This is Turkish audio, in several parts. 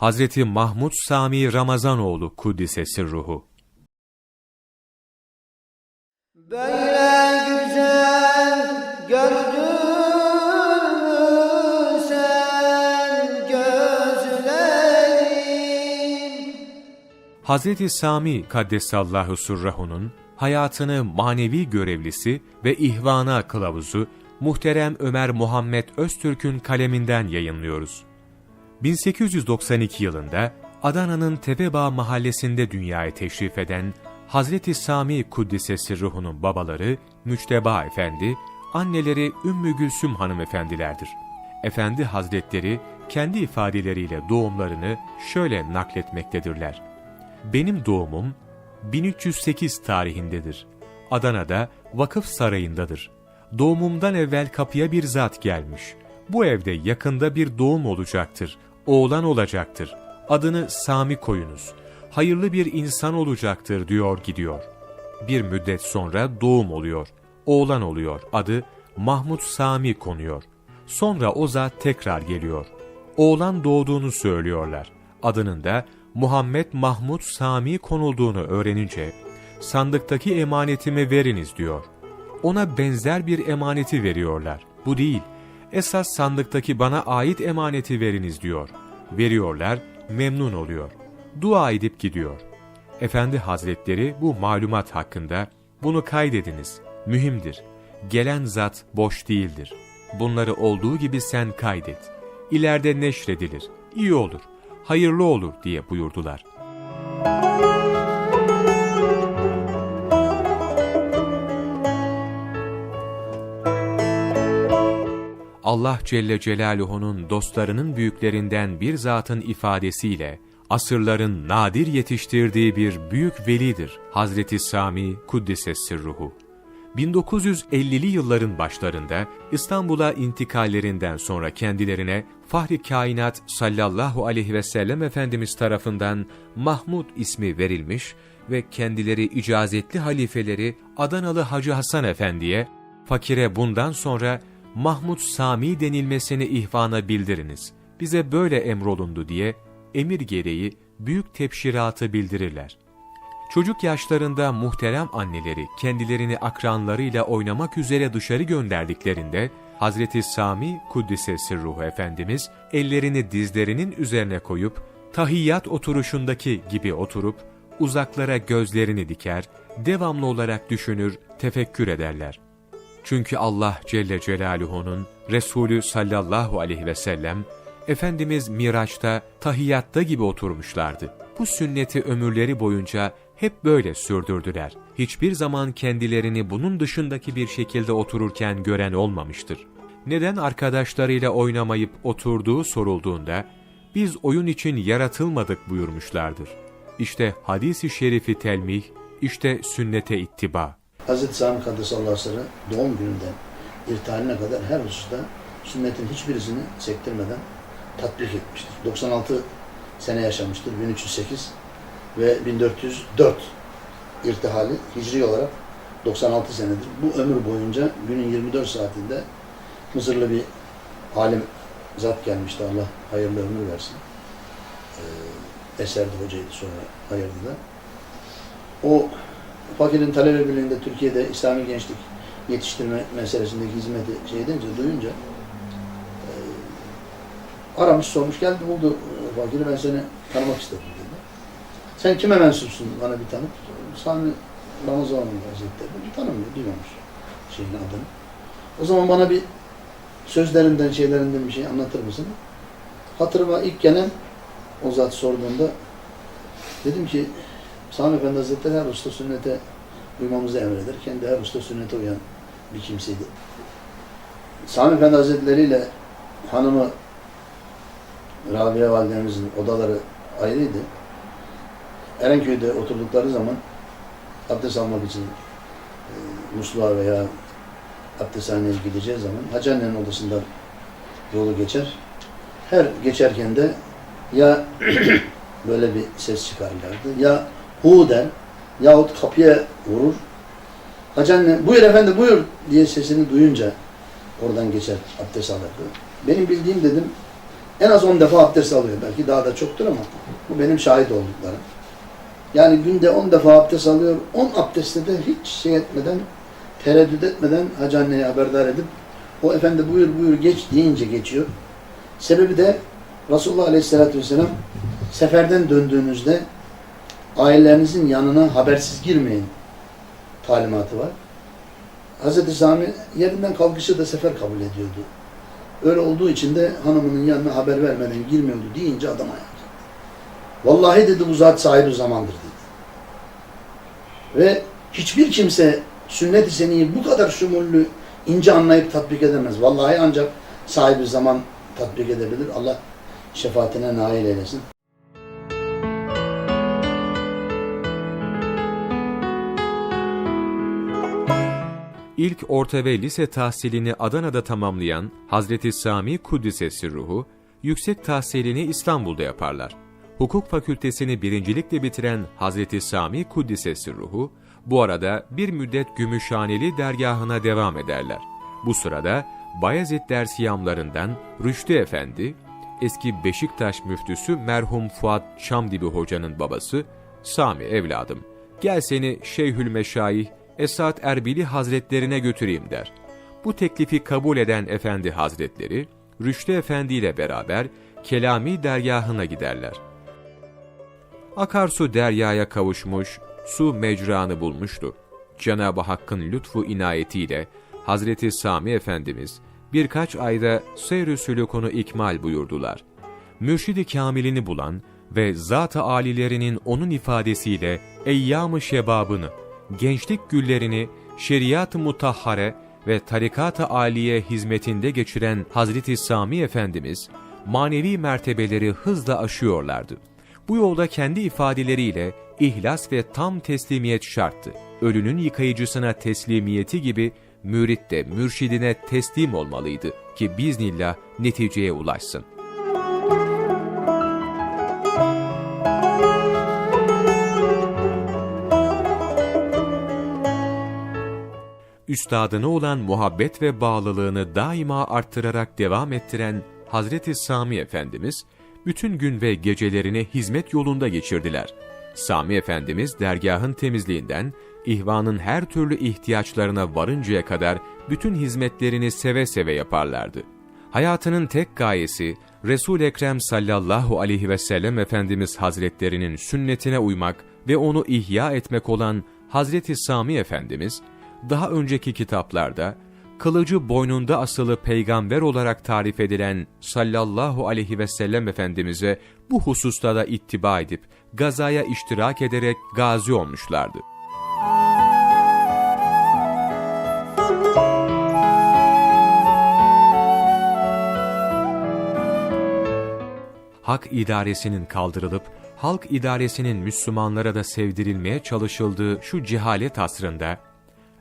Hazreti Mahmud Sami Ramazanoğlu Kuddisesi ruhu. Böyle güzel gördün mü sen gözlerim? Hazreti Sami Kaddesallahu Surrahu'nun hayatını manevi görevlisi ve ihvana kılavuzu muhterem Ömer Muhammed Öztürk'ün kaleminden yayınlıyoruz. 1892 yılında Adana'nın Tepebağ mahallesinde dünyaya teşrif eden Hazreti Sami Kuddisesi ruhunun babaları Müçteba Efendi, anneleri Ümmü Gülsüm hanımefendilerdir. Efendi Hazretleri kendi ifadeleriyle doğumlarını şöyle nakletmektedirler. Benim doğumum 1308 tarihindedir. Adana'da vakıf sarayındadır. Doğumumdan evvel kapıya bir zat gelmiş. Bu evde yakında bir doğum olacaktır. Oğlan olacaktır. Adını Sami koyunuz. Hayırlı bir insan olacaktır diyor gidiyor. Bir müddet sonra doğum oluyor. Oğlan oluyor. Adı Mahmud Sami konuyor. Sonra o zat tekrar geliyor. Oğlan doğduğunu söylüyorlar. Adının da Muhammed Mahmud Sami konulduğunu öğrenince, sandıktaki emanetimi veriniz diyor. Ona benzer bir emaneti veriyorlar. Bu değil, esas sandıktaki bana ait emaneti veriniz diyor. Veriyorlar, memnun oluyor. Dua edip gidiyor. Efendi Hazretleri bu malumat hakkında bunu kaydediniz, mühimdir. Gelen zat boş değildir. Bunları olduğu gibi sen kaydet. İleride neşredilir, iyi olur, hayırlı olur diye buyurdular. Allah Celle Celaluhu'nun dostlarının büyüklerinden bir zatın ifadesiyle asırların nadir yetiştirdiği bir büyük velidir Hazreti Sami Kuddise Sirruhu. 1950'li yılların başlarında İstanbul'a intikallerinden sonra kendilerine Fahri Kainat sallallahu aleyhi ve sellem Efendimiz tarafından Mahmud ismi verilmiş ve kendileri icazetli halifeleri Adanalı Hacı Hasan Efendi'ye fakire bundan sonra Mahmud Sami denilmesini ihvana bildiriniz. Bize böyle emrolundu diye emir gereği büyük tepşiratı bildirirler. Çocuk yaşlarında muhterem anneleri kendilerini akranlarıyla oynamak üzere dışarı gönderdiklerinde Hazreti Sami Kuddise Sirruhu Efendimiz ellerini dizlerinin üzerine koyup tahiyyat oturuşundaki gibi oturup uzaklara gözlerini diker, devamlı olarak düşünür, tefekkür ederler. Çünkü Allah Celle Celaluhu'nun Resulü sallallahu aleyhi ve sellem Efendimiz Miraç'ta tahiyyatta gibi oturmuşlardı. Bu sünneti ömürleri boyunca hep böyle sürdürdüler. Hiçbir zaman kendilerini bunun dışındaki bir şekilde otururken gören olmamıştır. Neden arkadaşlarıyla oynamayıp oturduğu sorulduğunda, biz oyun için yaratılmadık buyurmuşlardır. İşte hadisi şerifi telmih, işte sünnete ittiba. Hazreti Sami Kaddesallahu Sırrı doğum gününden irtihaline kadar her hususta sünnetin hiçbirisini sektirmeden tatbik etmiştir. 96 sene yaşamıştır. 1308 ve 1404 irtihali hicri olarak 96 senedir. Bu ömür boyunca günün 24 saatinde Mısırlı bir alim zat gelmişti. Allah hayırlı ömür versin. Ee, Eserdi hocaydı sonra hayırlı da. O fakirin talebe birliğinde Türkiye'de İslami gençlik yetiştirme meselesindeki hizmeti şey edince, duyunca e, aramış sormuş geldi buldu e, fakiri ben seni tanımak istedim dedi. Sen kime mensupsun bana bir tanıt. Sami Ramazan Hazretleri bir tanımıyor, duymamış şeyin adını. O zaman bana bir sözlerinden, şeylerinden bir şey anlatır mısın? Hatırıma ilk gelen o zat sorduğunda dedim ki Sami Efendi Hazretleri her usta sünnete uymamızı emreder. Kendi her usta sünnete uyan bir kimseydi. Sami Efendi Hazretleri ile hanımı Rabia Validemizin odaları ayrıydı. Erenköy'de oturdukları zaman abdest almak için e, musluğa veya abdesthaneye gideceği zaman Hacı annenin odasından yolu geçer. Her geçerken de ya böyle bir ses çıkarırlardı ya hu der yahut kapıya vurur. Hacı anne buyur efendi buyur diye sesini duyunca oradan geçer abdest alırdı. Benim bildiğim dedim En az 10 defa abdest alıyor. Belki daha da çoktur ama bu benim şahit olduklarım. Yani günde 10 defa abdest alıyor. 10 abdestte de hiç şey etmeden, tereddüt etmeden hacı anneye haberdar edip o efendi buyur buyur geç deyince geçiyor. Sebebi de Resulullah Aleyhisselatü Vesselam seferden döndüğünüzde ailelerinizin yanına habersiz girmeyin talimatı var. Hz. Sami yerinden kalkışı da sefer kabul ediyordu. Öyle olduğu için de hanımının yanına haber vermeden girmiyordu deyince adam kalktı. Vallahi dedi bu zat sahibi zamandır dedi. Ve hiçbir kimse sünnet-i seniyi bu kadar şumullü, ince anlayıp tatbik edemez. Vallahi ancak sahibi zaman tatbik edebilir. Allah şefaatine nail eylesin. İlk orta ve lise tahsilini Adana'da tamamlayan Hazreti Sami Kuddisesi ruhu, yüksek tahsilini İstanbul'da yaparlar. Hukuk fakültesini birincilikle bitiren Hazreti Sami Kuddisesi ruhu, bu arada bir müddet Gümüşhaneli dergahına devam ederler. Bu sırada Bayezid dersiyamlarından Rüştü Efendi, eski Beşiktaş müftüsü merhum Fuat Çamdibi Hoca'nın babası, Sami evladım, gel seni Şeyhül Meşayih Esat Erbili Hazretlerine götüreyim der. Bu teklifi kabul eden Efendi Hazretleri, Rüştü Efendi ile beraber Kelami dergahına giderler. Akarsu deryaya kavuşmuş, su mecranı bulmuştu. Cenab-ı Hakk'ın lütfu inayetiyle Hazreti Sami Efendimiz birkaç ayda seyr-i sülûkunu ikmal buyurdular. Mürşid-i Kamilini bulan ve zat-ı alilerinin onun ifadesiyle eyyam-ı şebabını, gençlik güllerini şeriat-ı mutahhare ve tarikat-ı aliye hizmetinde geçiren Hazreti Sami Efendimiz, manevi mertebeleri hızla aşıyorlardı. Bu yolda kendi ifadeleriyle ihlas ve tam teslimiyet şarttı. Ölünün yıkayıcısına teslimiyeti gibi mürit de mürşidine teslim olmalıydı ki biznillah neticeye ulaşsın. Üstadına olan muhabbet ve bağlılığını daima arttırarak devam ettiren Hazreti Sami Efendimiz, bütün gün ve gecelerini hizmet yolunda geçirdiler. Sami Efendimiz dergahın temizliğinden, ihvanın her türlü ihtiyaçlarına varıncaya kadar bütün hizmetlerini seve seve yaparlardı. Hayatının tek gayesi, Resul-i Ekrem sallallahu aleyhi ve sellem Efendimiz Hazretlerinin sünnetine uymak ve onu ihya etmek olan Hazreti Sami Efendimiz, daha önceki kitaplarda, kılıcı boynunda asılı peygamber olarak tarif edilen sallallahu aleyhi ve sellem Efendimiz'e bu hususta da ittiba edip, gazaya iştirak ederek gazi olmuşlardı. Hak idaresinin kaldırılıp, halk idaresinin Müslümanlara da sevdirilmeye çalışıldığı şu cehalet asrında,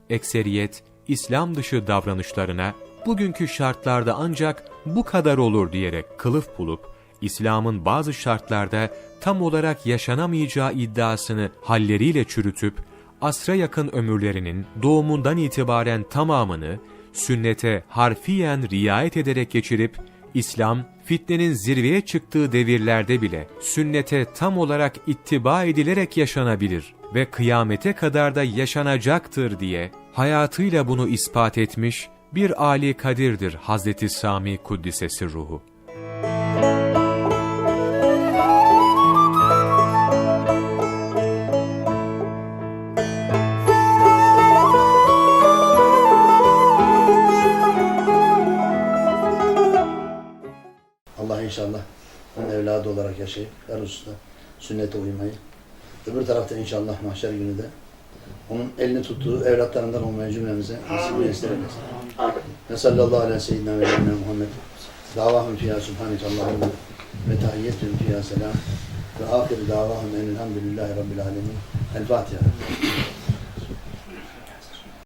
ekseriyet, İslam dışı davranışlarına bugünkü şartlarda ancak bu kadar olur diyerek kılıf bulup, İslam'ın bazı şartlarda tam olarak yaşanamayacağı iddiasını halleriyle çürütüp, asra yakın ömürlerinin doğumundan itibaren tamamını sünnete harfiyen riayet ederek geçirip, İslam, fitnenin zirveye çıktığı devirlerde bile sünnete tam olarak ittiba edilerek yaşanabilir ve kıyamete kadar da yaşanacaktır diye hayatıyla bunu ispat etmiş bir Ali Kadir'dir Hazreti Sami Kuddisesi ruhu. Allah inşallah evladı olarak yaşayıp her hususta sünnete uymayı, öbür tarafta inşallah mahşer günü de onun elini tuttuğu evlatlarından olmayı cümlemize nasip eylesin. Ve sallallahu aleyhi ve seyyidina ve seyyidina Muhammed. Davahum fiyâ subhaneke Allahümme ve tahiyyetüm fiyâ selam. Ve ahir davahum enilhamdülillahi rabbil alemin. El Fatiha.